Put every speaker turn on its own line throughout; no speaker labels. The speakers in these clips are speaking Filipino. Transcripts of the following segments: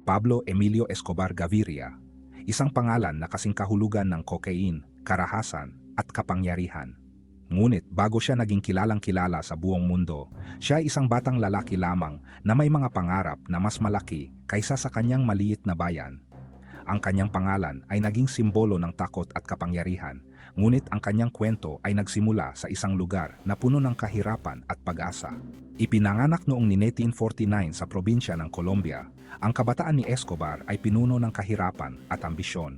Pablo Emilio Escobar Gaviria, isang pangalan na kasing kahulugan ng cocaine, karahasan, at kapangyarihan. Ngunit bago siya naging kilalang kilala sa buong mundo, siya ay isang batang lalaki lamang na may mga pangarap na mas malaki kaysa sa kanyang maliit na bayan. Ang kanyang pangalan ay naging simbolo ng takot at kapangyarihan, ngunit ang kanyang kwento ay nagsimula sa isang lugar na puno ng kahirapan at pag-asa. Ipinanganak noong 1949 sa probinsya ng Colombia, ang kabataan ni Escobar ay pinuno ng kahirapan at ambisyon.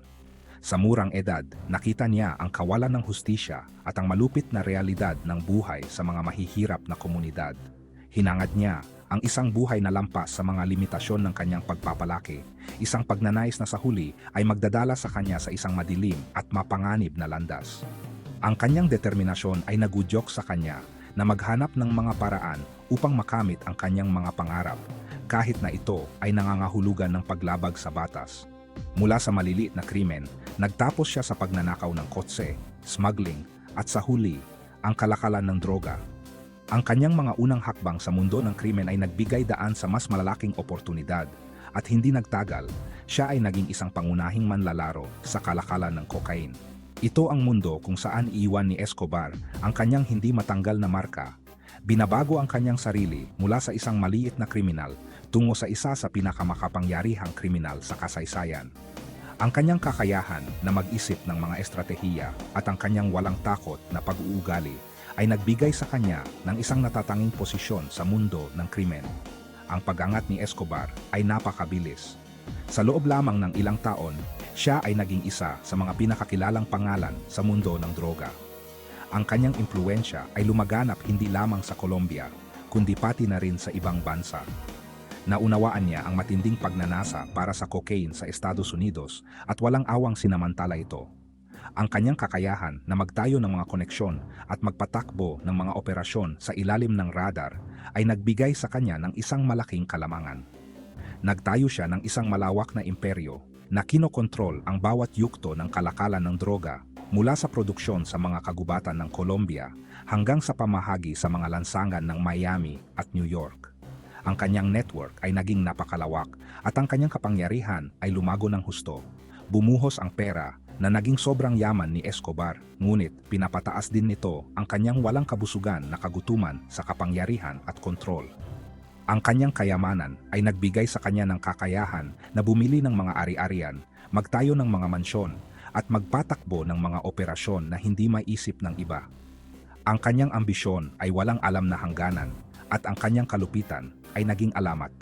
Sa murang edad, nakita niya ang kawalan ng hustisya at ang malupit na realidad ng buhay sa mga mahihirap na komunidad. Hinangad niya ang isang buhay na lampas sa mga limitasyon ng kanyang pagpapalaki, isang pagnanais na sa huli ay magdadala sa kanya sa isang madilim at mapanganib na landas. Ang kanyang determinasyon ay nagudyok sa kanya na maghanap ng mga paraan upang makamit ang kanyang mga pangarap, kahit na ito ay nangangahulugan ng paglabag sa batas. Mula sa maliliit na krimen, nagtapos siya sa pagnanakaw ng kotse, smuggling, at sa huli, ang kalakalan ng droga. Ang kanyang mga unang hakbang sa mundo ng krimen ay nagbigay daan sa mas malalaking oportunidad at hindi nagtagal, siya ay naging isang pangunahing manlalaro sa kalakalan ng cocaine. Ito ang mundo kung saan iiwan ni Escobar ang kanyang hindi matanggal na marka. Binabago ang kanyang sarili mula sa isang maliit na kriminal tungo sa isa sa pinakamakapangyarihang kriminal sa kasaysayan. Ang kanyang kakayahan na mag-isip ng mga estratehiya at ang kanyang walang takot na pag-uugali ay nagbigay sa kanya ng isang natatanging posisyon sa mundo ng krimen. Ang pag-angat ni Escobar ay napakabilis. Sa loob lamang ng ilang taon, siya ay naging isa sa mga pinakakilalang pangalan sa mundo ng droga. Ang kanyang impluensya ay lumaganap hindi lamang sa Colombia, kundi pati na rin sa ibang bansa. Naunawaan niya ang matinding pagnanasa para sa cocaine sa Estados Unidos at walang awang sinamantala ito. Ang kanyang kakayahan na magtayo ng mga koneksyon at magpatakbo ng mga operasyon sa ilalim ng radar ay nagbigay sa kanya ng isang malaking kalamangan. Nagtayo siya ng isang malawak na imperyo na kinokontrol ang bawat yukto ng kalakalan ng droga mula sa produksyon sa mga kagubatan ng Colombia hanggang sa pamahagi sa mga lansangan ng Miami at New York. Ang kanyang network ay naging napakalawak at ang kanyang kapangyarihan ay lumago ng husto. Bumuhos ang pera na naging sobrang yaman ni Escobar, ngunit pinapataas din nito ang kanyang walang kabusugan na kagutuman sa kapangyarihan at kontrol. Ang kanyang kayamanan ay nagbigay sa kanya ng kakayahan na bumili ng mga ari-arian, magtayo ng mga mansyon, at magpatakbo ng mga operasyon na hindi maisip ng iba. Ang kanyang ambisyon ay walang alam na hangganan at ang kanyang kalupitan ay naging alamat.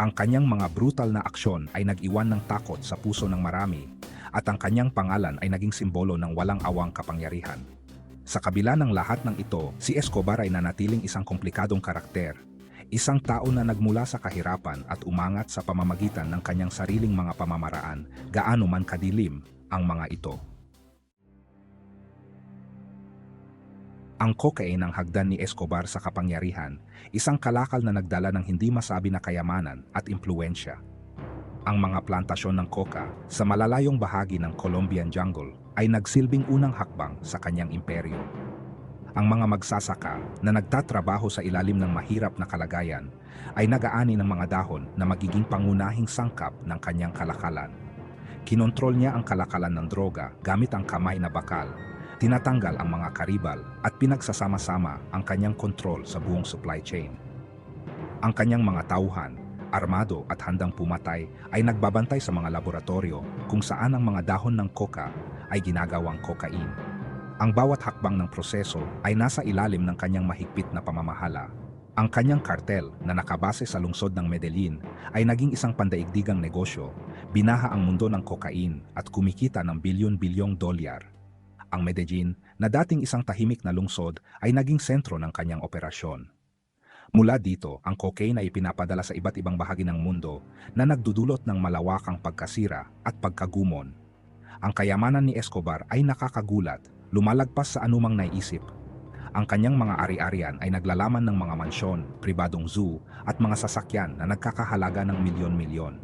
Ang kanyang mga brutal na aksyon ay nag-iwan ng takot sa puso ng marami at ang kanyang pangalan ay naging simbolo ng walang awang kapangyarihan. Sa kabila ng lahat ng ito, si Escobar ay nanatiling isang komplikadong karakter. Isang tao na nagmula sa kahirapan at umangat sa pamamagitan ng kanyang sariling mga pamamaraan, gaano man kadilim ang mga ito. Ang cocaine ang hagdan ni Escobar sa kapangyarihan, isang kalakal na nagdala ng hindi masabi na kayamanan at impluensya. Ang mga plantasyon ng coca sa malalayong bahagi ng Colombian jungle ay nagsilbing unang hakbang sa kanyang imperyo. Ang mga magsasaka na nagtatrabaho sa ilalim ng mahirap na kalagayan ay nagaani ng mga dahon na magiging pangunahing sangkap ng kanyang kalakalan. Kinontrol niya ang kalakalan ng droga gamit ang kamay na bakal tinatanggal ang mga karibal at pinagsasama-sama ang kanyang kontrol sa buong supply chain. Ang kanyang mga tauhan, armado at handang pumatay ay nagbabantay sa mga laboratorio kung saan ang mga dahon ng coca ay ginagawang cocaine. Ang bawat hakbang ng proseso ay nasa ilalim ng kanyang mahigpit na pamamahala. Ang kanyang kartel na nakabase sa lungsod ng Medellin ay naging isang pandaigdigang negosyo, binaha ang mundo ng cocaine at kumikita ng bilyon-bilyong dolyar ang Medellin, na dating isang tahimik na lungsod, ay naging sentro ng kanyang operasyon. Mula dito, ang cocaine ay pinapadala sa iba't ibang bahagi ng mundo na nagdudulot ng malawakang pagkasira at pagkagumon. Ang kayamanan ni Escobar ay nakakagulat, lumalagpas sa anumang naisip. Ang kanyang mga ari-arian ay naglalaman ng mga mansyon, pribadong zoo at mga sasakyan na nagkakahalaga ng milyon-milyon.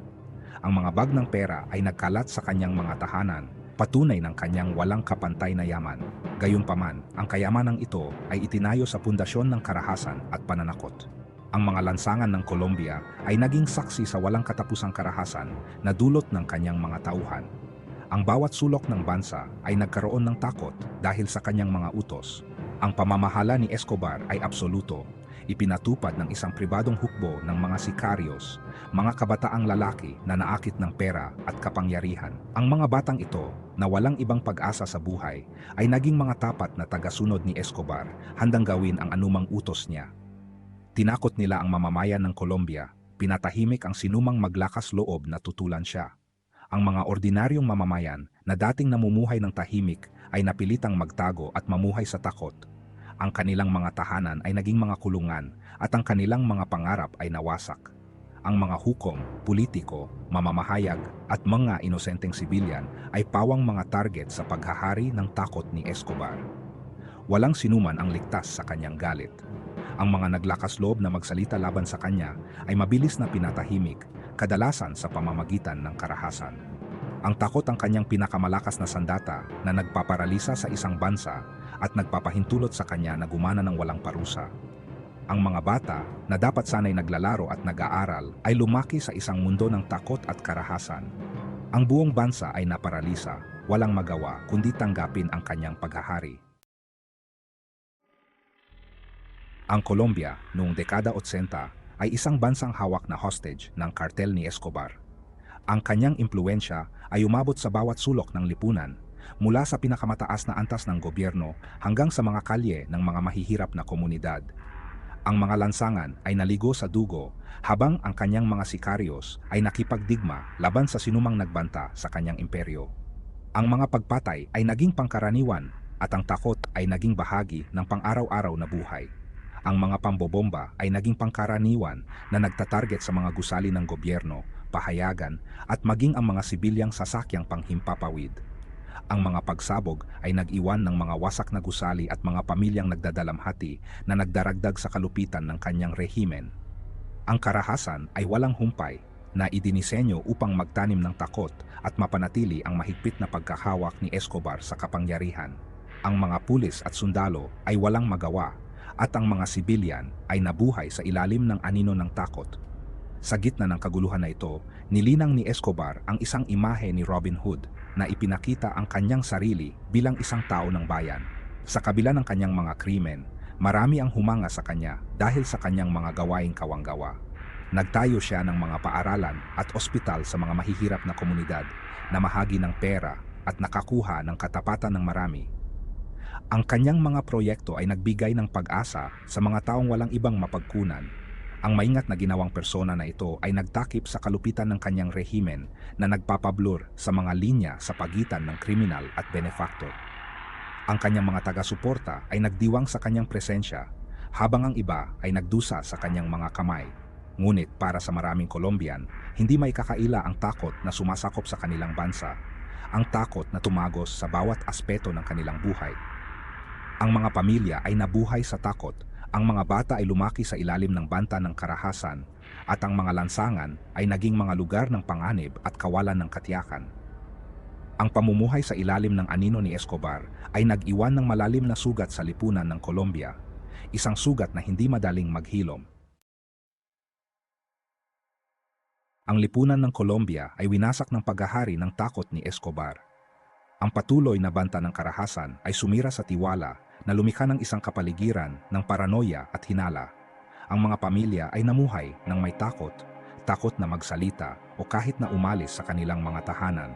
Ang mga bag ng pera ay nagkalat sa kanyang mga tahanan patunay ng kanyang walang kapantay na yaman. Gayunpaman, ang kayamanang ito ay itinayo sa pundasyon ng karahasan at pananakot. ang mga lansangan ng Colombia ay naging saksi sa walang katapusang karahasan na dulot ng kanyang mga tauhan. Ang bawat sulok ng bansa ay nagkaroon ng takot dahil sa kanyang mga utos. Ang pamamahala ni Escobar ay absoluto. Ipinatupad ng isang pribadong hukbo ng mga sikaryos, mga kabataang lalaki na naakit ng pera at kapangyarihan. Ang mga batang ito, na walang ibang pag-asa sa buhay, ay naging mga tapat na tagasunod ni Escobar, handang gawin ang anumang utos niya. Tinakot nila ang mamamayan ng Colombia, pinatahimik ang sinumang maglakas loob na tutulan siya. Ang mga ordinaryong mamamayan na dating namumuhay ng tahimik ay napilitang magtago at mamuhay sa takot. Ang kanilang mga tahanan ay naging mga kulungan at ang kanilang mga pangarap ay nawasak. Ang mga hukom, politiko, mamamahayag at mga inosenteng sibilyan ay pawang mga target sa paghahari ng takot ni Escobar. Walang sinuman ang ligtas sa kanyang galit. Ang mga naglakas loob na magsalita laban sa kanya ay mabilis na pinatahimik, kadalasan sa pamamagitan ng karahasan. Ang takot ang kanyang pinakamalakas na sandata na nagpaparalisa sa isang bansa at nagpapahintulot sa kanya na gumana ng walang parusa. Ang mga bata na dapat sanay naglalaro at nag-aaral ay lumaki sa isang mundo ng takot at karahasan. Ang buong bansa ay naparalisa, walang magawa kundi tanggapin ang kanyang paghahari. Ang Colombia noong dekada 80 ay isang bansang hawak na hostage ng kartel ni Escobar. Ang kanyang impluensya ay umabot sa bawat sulok ng lipunan, mula sa pinakamataas na antas ng gobyerno hanggang sa mga kalye ng mga mahihirap na komunidad. Ang mga lansangan ay naligo sa dugo habang ang kanyang mga sikaryos ay nakipagdigma laban sa sinumang nagbanta sa kanyang imperyo. Ang mga pagpatay ay naging pangkaraniwan at ang takot ay naging bahagi ng pang-araw-araw na buhay ang mga pambobomba ay naging pangkaraniwan na nagtatarget sa mga gusali ng gobyerno, pahayagan, at maging ang mga sibilyang sasakyang panghimpapawid. Ang mga pagsabog ay nag-iwan ng mga wasak na gusali at mga pamilyang nagdadalamhati na nagdaragdag sa kalupitan ng kanyang rehimen. Ang karahasan ay walang humpay na idinisenyo upang magtanim ng takot at mapanatili ang mahigpit na pagkahawak ni Escobar sa kapangyarihan. Ang mga pulis at sundalo ay walang magawa at ang mga sibilyan ay nabuhay sa ilalim ng anino ng takot. Sa gitna ng kaguluhan na ito, nilinang ni Escobar ang isang imahe ni Robin Hood na ipinakita ang kanyang sarili bilang isang tao ng bayan. Sa kabila ng kanyang mga krimen, marami ang humanga sa kanya dahil sa kanyang mga gawaing kawanggawa. Nagtayo siya ng mga paaralan at ospital sa mga mahihirap na komunidad na mahagi ng pera at nakakuha ng katapatan ng marami ang kanyang mga proyekto ay nagbigay ng pag-asa sa mga taong walang ibang mapagkunan. Ang maingat na ginawang persona na ito ay nagtakip sa kalupitan ng kanyang rehimen na nagpapablur sa mga linya sa pagitan ng kriminal at benefactor. Ang kanyang mga taga-suporta ay nagdiwang sa kanyang presensya habang ang iba ay nagdusa sa kanyang mga kamay. Ngunit para sa maraming Colombian, hindi may kakaila ang takot na sumasakop sa kanilang bansa, ang takot na tumagos sa bawat aspeto ng kanilang buhay ang mga pamilya ay nabuhay sa takot, ang mga bata ay lumaki sa ilalim ng banta ng karahasan, at ang mga lansangan ay naging mga lugar ng panganib at kawalan ng katiyakan. Ang pamumuhay sa ilalim ng anino ni Escobar ay nag-iwan ng malalim na sugat sa lipunan ng Colombia, isang sugat na hindi madaling maghilom. Ang lipunan ng Colombia ay winasak ng paghahari ng takot ni Escobar. Ang patuloy na banta ng karahasan ay sumira sa tiwala na lumikha ng isang kapaligiran ng paranoia at hinala. Ang mga pamilya ay namuhay ng may takot, takot na magsalita o kahit na umalis sa kanilang mga tahanan.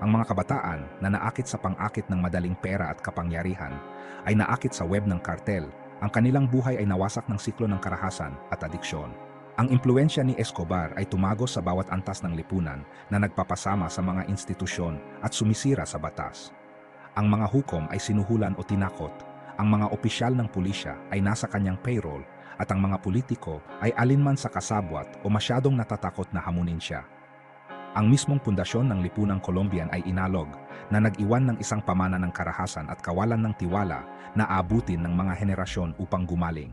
Ang mga kabataan na naakit sa pang-akit ng madaling pera at kapangyarihan ay naakit sa web ng kartel. Ang kanilang buhay ay nawasak ng siklo ng karahasan at adiksyon. Ang impluensya ni Escobar ay tumagos sa bawat antas ng lipunan na nagpapasama sa mga institusyon at sumisira sa batas. Ang mga hukom ay sinuhulan o tinakot ang mga opisyal ng pulisya ay nasa kanyang payroll at ang mga politiko ay alinman sa kasabwat o masyadong natatakot na hamunin siya. Ang mismong pundasyon ng lipunang Colombian ay inalog na nag-iwan ng isang pamana ng karahasan at kawalan ng tiwala na abutin ng mga henerasyon upang gumaling.